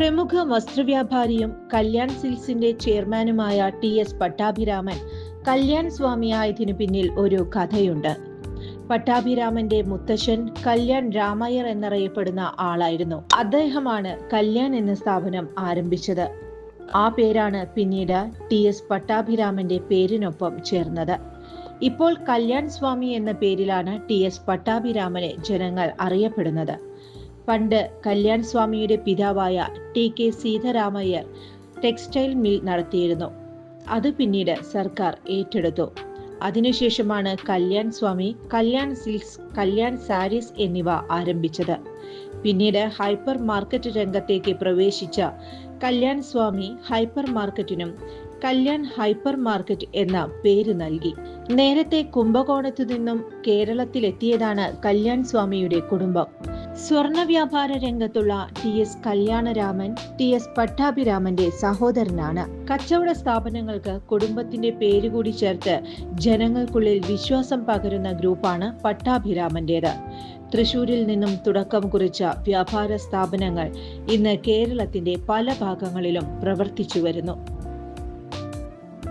പ്രമുഖ വസ്ത്രവ്യാപാരിയും കല്യാൺ സിൽസിന്റെ ചെയർമാനുമായ ടി എസ് പട്ടാഭിരാമൻ കല്യാൺ സ്വാമിയായതിനു പിന്നിൽ ഒരു കഥയുണ്ട്. പട്ടാഭിരാമന്റെ മുത്തശ്ശൻ കല്യാൺ രാമയ്യർ എന്നറിയപ്പെടുന്ന ആളായിരുന്നു. അദ്ദേഹമാണ് കല്യാൺ എന്ന സ്ഥാപനം ആരംഭിച്ചത്. ആ പേരാണ് പിന്നീട് ടി എസ് പട്ടാഭിരാമന്റെ പേരിനൊപ്പം ചേർന്നത്. ഇപ്പോൾ കല്യാൺ സ്വാമി എന്ന പേരിലാണ് ടി എസ് പട്ടാഭിരാമനെ ജനങ്ങൾ അറിയപ്പെടുന്നത്. പണ്ട് കല്യാൺ സ്വാമിയുടെ പിതാവായ T K Seetharamaiyer textile mill നടത്തിയിരുന്നു. അത് പിന്നീട് സർക്കാർ ഏറ്റെടുത്തു. അതിനുശേഷമാണ് കല്യാൺ സ്വാമി കല്യാൺ സിൽക്സ് കല്യാൺ സാരീസ് എന്നിവ ആരംഭിച്ചത്. പിന്നീട് ഹൈപ്പർ മാർക്കറ്റ് രംഗത്തേക്ക് പ്രവേശിച്ച കല്യാൺ സ്വാമി ഹൈപ്പർ മാർക്കറ്റിനും കല്യാൺ ഹൈപ്പർ മാർക്കറ്റ് എന്ന പേര് നൽകി. നേരത്തെ കുംഭകോണത്തു നിന്നും കേരളത്തിലെത്തിയതാണ് കല്യാൺ സ്വാമിയുടെ കുടുംബം. സ്വർണ വ്യാപാര രംഗത്തുള്ള T S Kalyanaraman T S പട്ടാഭിരാമന്റെ സഹോദരനാണ്. കച്ചവട സ്ഥാപനങ്ങൾക്ക് കുടുംബത്തിന്റെ പേരുകൂടി ചേർത്ത് ജനങ്ങൾക്കുള്ളിൽ വിശ്വാസം പകരുന്ന ഗ്രൂപ്പാണ് പട്ടാഭിരാമന്റേത്. തൃശൂരിൽ നിന്നും തുടക്കം കുറിച്ച വ്യാപാര സ്ഥാപനങ്ങൾ ഇന്ന് കേരളത്തിന്റെ പല ഭാഗങ്ങളിലും പ്രവർത്തിച്ചു വരുന്നു.